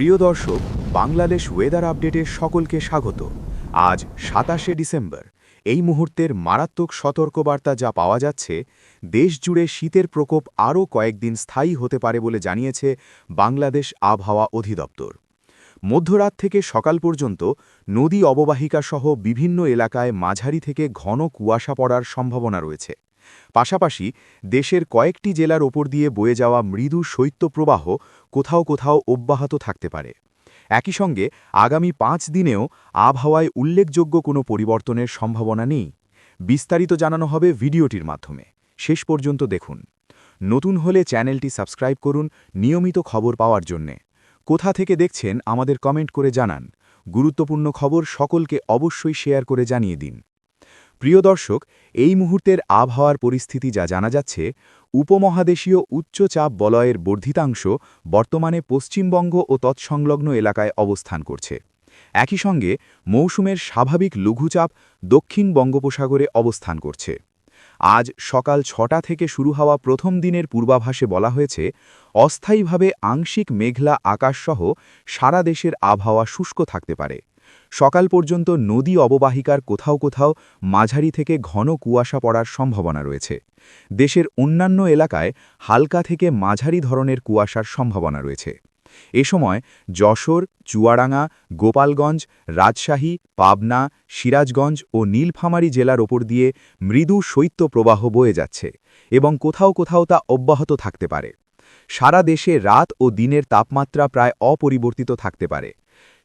প্রিয় দর্শক, বাংলাদেশ ওয়েদার আপডেটে সকলকে স্বাগত। আজ সাতাশে ডিসেম্বর। এই মুহূর্তের মারাত্মক সতর্কবার্তা যা পাওয়া যাচ্ছে দেশ জুড়ে শীতের প্রকোপ আরও কয়েকদিন স্থায়ী হতে পারে বলে জানিয়েছে বাংলাদেশ আবহাওয়া অধিদপ্তর। মধ্যরাত থেকে সকাল পর্যন্ত নদী অববাহিকা সহ বিভিন্ন এলাকায় মাঝারি থেকে ঘন কুয়াশা পড়ার সম্ভাবনা রয়েছে। পাশাপাশি দেশের কয়েকটি জেলার ওপর দিয়ে বয়ে যাওয়া মৃদু শৈত্যপ্রবাহ কোথাও কোথাও অব্যাহত থাকতে পারে। একই সঙ্গে আগামী পাঁচ দিনেও আবহাওয়ায় উল্লেখযোগ্য কোনো পরিবর্তনের সম্ভাবনা নেই। বিস্তারিত জানানো হবে ভিডিওটির মাধ্যমে। শেষ পর্যন্ত দেখুন। নতুন হলে চ্যানেলটি সাবস্ক্রাইব করুন নিয়মিত খবর পাওয়ার জন্যে। কোথা থেকে দেখছেন আমাদের কমেন্ট করে জানান। গুরুত্বপূর্ণ খবর সকলকে অবশ্যই শেয়ার করে জানিয়ে দিন। প্রিয় দর্শক, এই মুহূর্তের আবহাওয়ার পরিস্থিতি যা জানা যাচ্ছে, উপমহাদেশীয় উচ্চচাপ বলয়ের বর্ধিতাংশ বর্তমানে পশ্চিমবঙ্গ ও তৎসংলগ্ন এলাকায় অবস্থান করছে। একই সঙ্গে মৌসুমের স্বাভাবিক লঘুচাপ দক্ষিণ বঙ্গোপসাগরে অবস্থান করছে। আজ সকাল ছটা থেকে শুরু হওয়া প্রথম দিনের পূর্বাভাসে বলা হয়েছে, অস্থায়ীভাবে আংশিক মেঘলা আকাশসহ সারা দেশের আবহাওয়া শুষ্ক থাকতে পারে। সকাল পর্যন্ত নদী অববাহিকার কোথাও কোথাও মাঝারি থেকে ঘন কুয়াশা পড়ার সম্ভাবনা রয়েছে। দেশের অন্যান্য এলাকায় হালকা থেকে মাঝারি ধরনের কুয়াশার সম্ভাবনা রয়েছে। এ সময় যশোর, চুয়াডাঙ্গা, গোপালগঞ্জ, রাজশাহী, পাবনা, সিরাজগঞ্জ ও নীলফামারী জেলার ওপর দিয়ে মৃদু শৈত্য প্রবাহ বয়ে যাচ্ছে এবং কোথাও কোথাও তা অব্যাহত থাকতে পারে। সারা দেশে রাত ও দিনের তাপমাত্রা প্রায় অপরিবর্তিত থাকতে পারে।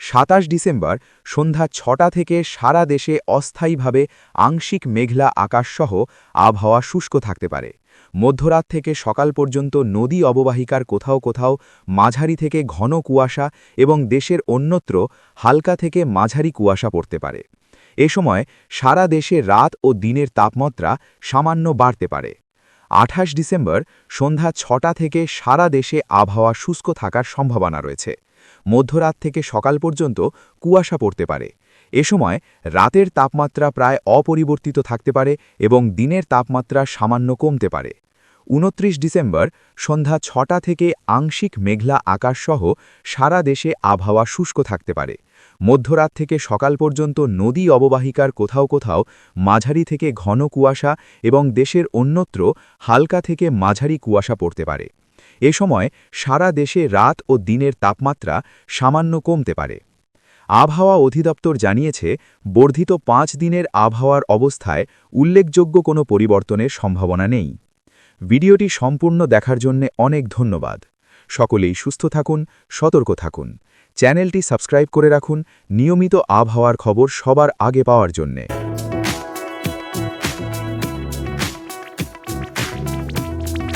সাতাশ ডিসেম্বর সন্ধ্যা ছটা থেকে সারা দেশে অস্থায়ীভাবে আংশিক মেঘলা আকাশসহ আবহাওয়া শুষ্ক থাকতে পারে। মধ্যরাত থেকে সকাল পর্যন্ত নদী অববাহিকার কোথাও কোথাও মাঝারি থেকে ঘন কুয়াশা এবং দেশের অন্যত্র হালকা থেকে মাঝারি কুয়াশা পড়তে পারে। এ সময় সারা দেশে রাত ও দিনের তাপমাত্রা সামান্য বাড়তে পারে। আঠাশ ডিসেম্বর সন্ধ্যা ছটা থেকে সারা দেশে আবহাওয়া শুষ্ক থাকার সম্ভাবনা রয়েছে। মধ্যরাত থেকে সকাল পর্যন্ত কুয়াশা পড়তে পারে। এ সময় রাতের তাপমাত্রা প্রায় অপরিবর্তিত থাকতে পারে এবং দিনের তাপমাত্রা সামান্য কমতে পারে। উনত্রিশ ডিসেম্বর, সন্ধ্যা ছটা থেকে আংশিক মেঘলা আকাশসহ সারা দেশে আবহাওয়া শুষ্ক থাকতে পারে। মধ্যরাত থেকে সকাল পর্যন্ত নদী অববাহিকার কোথাও কোথাও মাঝারি থেকে ঘন কুয়াশা এবং দেশের অন্যত্র হালকা থেকে মাঝারি কুয়াশা পড়তে পারে। এ সময় সারা দেশে রাত ও দিনের তাপমাত্রা সামান্য কমতে পারে। আবহাওয়া অধিদপ্তর জানিয়েছে, বর্ধিত পাঁচ দিনের আবহাওয়ার অবস্থায় উল্লেখযোগ্য কোনো পরিবর্তনের সম্ভাবনা নেই। ভিডিওটি সম্পূর্ণ দেখার জন্য অনেক ধন্যবাদ। সকলেই সুস্থ থাকুন, সতর্ক থাকুন। চ্যানেলটি সাবস্ক্রাইব করে রাখুন। নিয়মিত আবহাওয়ার খবর সবার আগে পাওয়ার জন্যে।